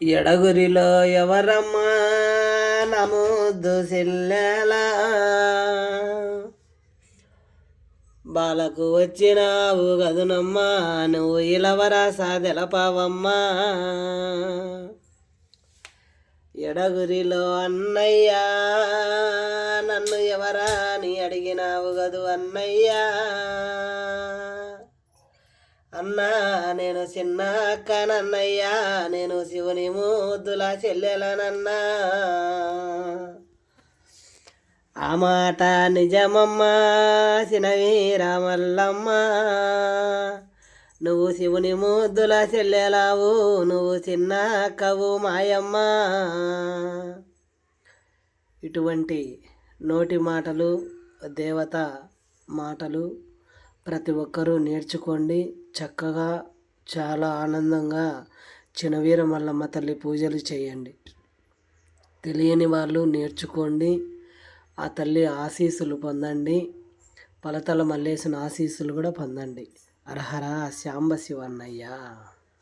ఎడగురిలో ఎవరమ్మా? నమోదు చెల్లెలా బాలకు వచ్చినావు గదునమ్మా నువ్వు ఇలవరా సాదెలపావమ్మా ఎడగురిలో అన్నయ్యా నన్ను ఎవరా అని అడిగినావు గదు అన్నయ్యా. అన్నా నేను చిన్న అక్కనన్నయ్యా నేను శివుని ముద్దుల చెల్లెలనన్నా. ఆ మాట నిజమమ్మా చినవి రామల్లమ్మ. నువ్వు శివుని ముద్దుల చెల్లెలావు నువ్వు చిన్న అక్కవు మాయమ్మ. ఇటువంటి నోటి మాటలు దేవత మాటలు ప్రతి ఒక్కరూ నేర్చుకోండి. చక్కగా చాలా ఆనందంగా చినవీర మల్లమ్మ తల్లి పూజలు చేయండి. తెలియని వాళ్ళు నేర్చుకోండి. ఆ తల్లి ఆశీస్సులు పొందండి. పలతల మల్లేసిన ఆశీస్సులు కూడా పొందండి. అర్హర శాంబ శివన్నయ్య